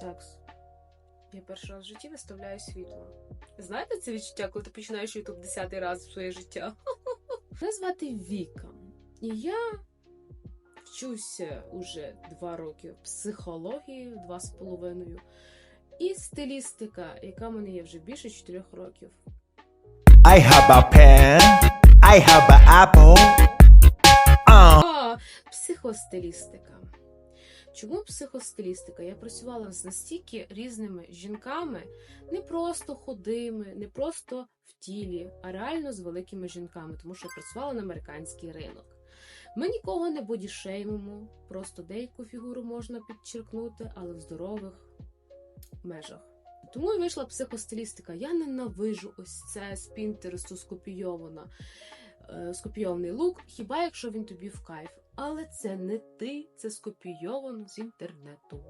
Такс. Я перший раз в житті виставляю світло. Знаєте це відчуття, коли ти починаєш ютуб десятий раз в своє життя? Мене звати Віка. І я вчуся уже два роки психології, два з половиною, і стилістика, яка в мене є вже більше чотирьох років. I have a pen. I have an apple. А, психостилістика. Чому психостилістика? Я працювала з настільки різними жінками, не просто худими, не просто в тілі, а реально з великими жінками, тому що я працювала на американський ринок. Ми нікого не бодішеймимо, просто деяку фігуру можна підчеркнути, але в здорових межах. Тому і вийшла психостилістика. Я ненавижу ось це з Пінтересту скопійована скопійований лук, хіба якщо він тобі в кайф. Але це не ти, це скопійовано з інтернету.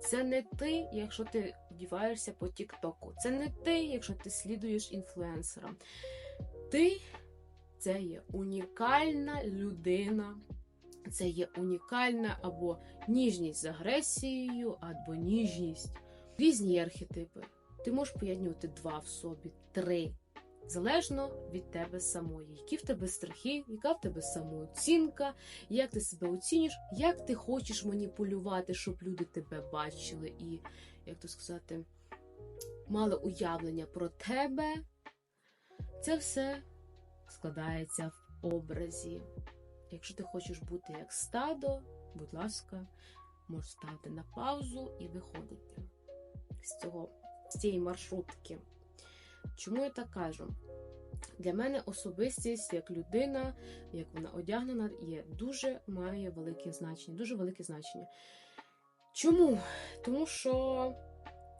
Це не ти, якщо ти вдіваєшся по Тіктоку. Це не ти, якщо ти слідуєш інфлюенсерам. Ти це є унікальна людина. Це є унікальна або ніжність з агресією, або ніжність. Різні архетипи. Ти можеш поєднувати два в собі, три залежно від тебе самої, які в тебе страхи, яка в тебе самооцінка, як ти себе оцінюєш, як ти хочеш маніпулювати, щоб люди тебе бачили і, як то сказати, мали уявлення про тебе. Це все складається в образі. Якщо ти хочеш бути як стадо, будь ласка, можеш ставити на паузу і виходити з цього, з цієї маршрутки. Чому я так кажу? Для мене особистість як людина, як вона одягнена, є дуже має велике значення. Дуже велике значення. Чому? Тому що,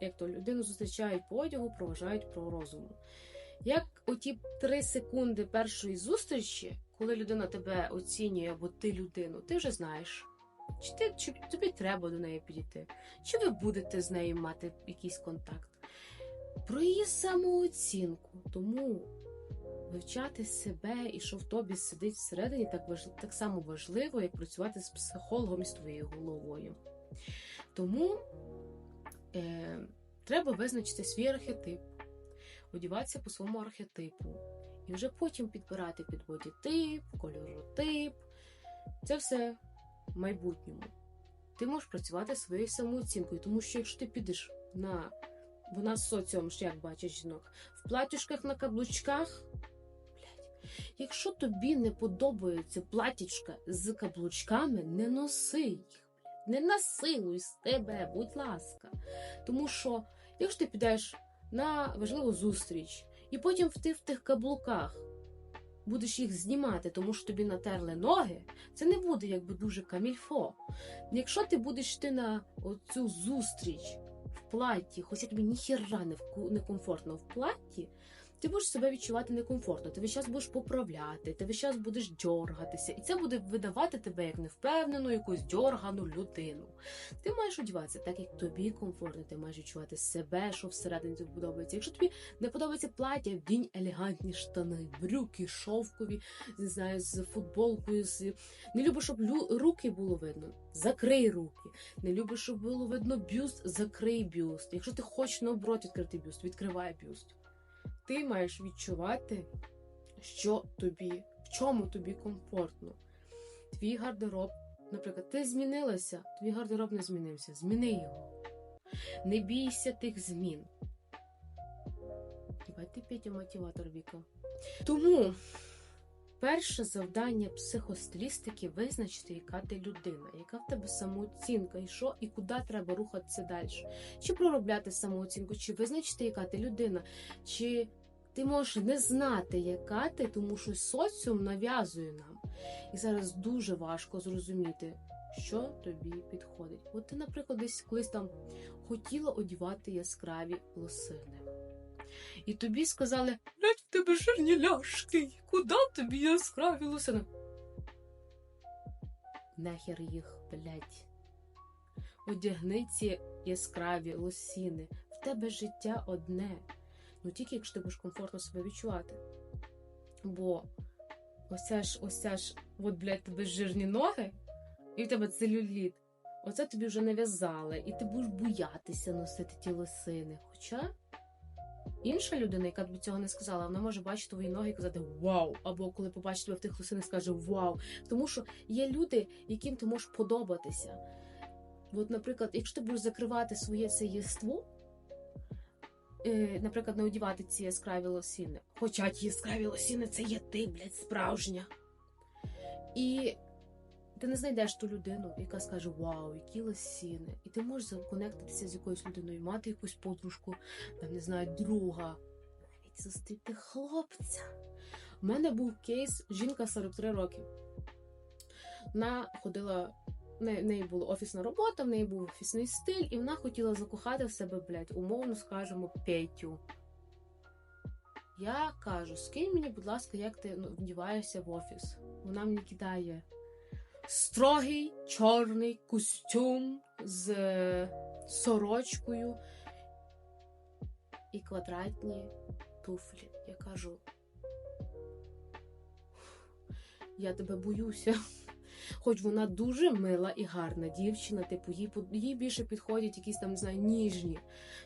як то людину зустрічають по одягу, проважають про розуму. Як оті три секунди першої зустрічі, коли людина тебе оцінює, або ти людину, ти вже знаєш. Чи, ти, чи тобі треба до неї підійти? Чи ви будете з нею мати якийсь контакт? Про її самооцінку. Тому вивчати себе і що в тобі сидить всередині, так важ... так само важливо, як працювати з психологом і з твоєю головою. Тому е, треба визначити свій архетип, одіватися по своєму архетипу, і вже потім підбирати під бодітип, кольоротип. Це все в майбутньому. Ти можеш працювати своєю самооцінкою, тому що якщо ти підеш на бо нас соціум ж як бачить жінок, в платюшках на каблучках. Блядь, якщо тобі не подобається платічка з каблучками, не носи їх. Не насилуй з тебе, будь ласка. Тому що, якщо ти підеш на важливу зустріч, і потім ти в тих каблуках будеш їх знімати, тому що тобі натерли ноги, це не буде якби дуже камільфо. Якщо ти будеш йти на цю зустріч в платі, хоча тобі ніхіра не некомфортно в платі, ти будеш себе відчувати некомфортно. Ти весь час будеш поправляти, ти весь час будеш дьоргатися, і це буде видавати тебе як невпевнену, якусь дьоргану людину. Ти маєш одягатися так, як тобі комфортно, ти маєш відчувати себе, що всередині тобі подобається. Якщо тобі не подобається плаття, вдінь елегантні штани, брюки, шовкові, не знаю, з футболкою. З... Не любиш, щоб лю... руки було видно. Закрий руки. Не любиш, щоб було видно бюст, закрий бюст. Якщо ти хочеш наоборот відкрити бюст, відкривай бюст. Ти маєш відчувати, що тобі, в чому тобі комфортно. Твій гардероб, наприклад, ти змінилася, твій гардероб не змінився. Зміни його. Не бійся тих змін. Хіба ти Петя мотиватор Віка. Тому перше завдання психостилістики визначити, яка ти людина, яка в тебе самооцінка, і що, і куди треба рухатися далі. Чи проробляти самооцінку, чи визначити, яка ти людина, чи ти можеш не знати, яка ти, тому що соціум нав'язує нам. І зараз дуже важко зрозуміти, що тобі підходить. От ти, наприклад, десь колись там хотіла одівати яскраві лосини. І тобі сказали, блядь, в тебе жирні ляшки, куди тобі яскраві лосини? Нахер їх, блядь. Одягни ці яскраві лосіни. В тебе життя одне. Ну тільки якщо ти будеш комфортно себе відчувати. Бо ось ж, ось ж, от, блядь, тебе жирні ноги, і в тебе целюліт. Оце тобі вже нав'язали, і ти будеш боятися носити ті лосини. Хоча інша людина, яка тобі цього не сказала, вона може бачити твої ноги і казати Вау! Або коли побачить тебе в тих лосинах, скаже Вау! Тому що є люди, яким ти можеш подобатися. От, наприклад, якщо ти будеш закривати своє це єство, наприклад, не одівати ці яскраві лосіни. Хоча ті яскраві лосіни це є ти, блядь, справжня. І ти не знайдеш ту людину, яка скаже Вау, які лосіни. І ти можеш законектитися з якоюсь людиною, мати якусь подружку, там не знаю, друга, навіть зустріти хлопця. У мене був кейс жінка 43 роки. Вона ходила, в неї- була офісна робота, в неї був офісний стиль, і вона хотіла закохати в себе, блядь, умовно скажемо, Петю. Я кажу, скинь мені, будь ласка, як ти ну, вдіваєшся в офіс. Вона мені кидає строгий чорний костюм з е, сорочкою і квадратні туфлі. Я кажу, я тебе боюся. Хоч вона дуже мила і гарна дівчина, типу, їй, їй більше підходять якісь там, не знаю, ніжні.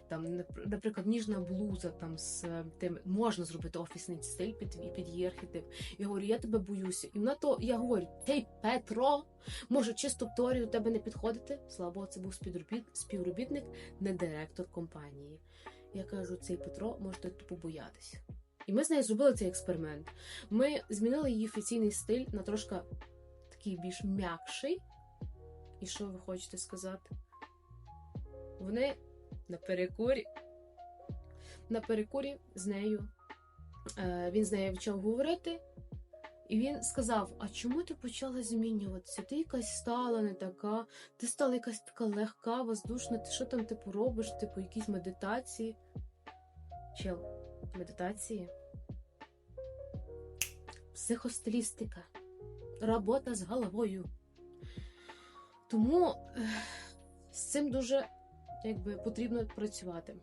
Там, наприклад, ніжна блуза там з е, тим можна зробити офісний стиль під, під її архетип. Я говорю, я тебе боюся. І вона то я говорю, цей Петро, може, чисто в теорії до тебе не підходити? Слава Богу, це був співробіт, співробітник, не директор компанії. Я кажу, цей Петро можете боятися. І ми з нею зробили цей експеримент. Ми змінили її офіційний стиль на трошки такий більш м'якший. І що ви хочете сказати? Вони на перекурі. На перекурі з нею. Е, він з нею почав говорити, і він сказав: А чому ти почала змінюватися? Ти якась стала не така, ти стала якась така легка, воздушна, ти що там типу робиш? Типу, якісь медитації? Чел, медитації? Психостилістика, робота з головою. Тому з цим дуже якби, потрібно працювати.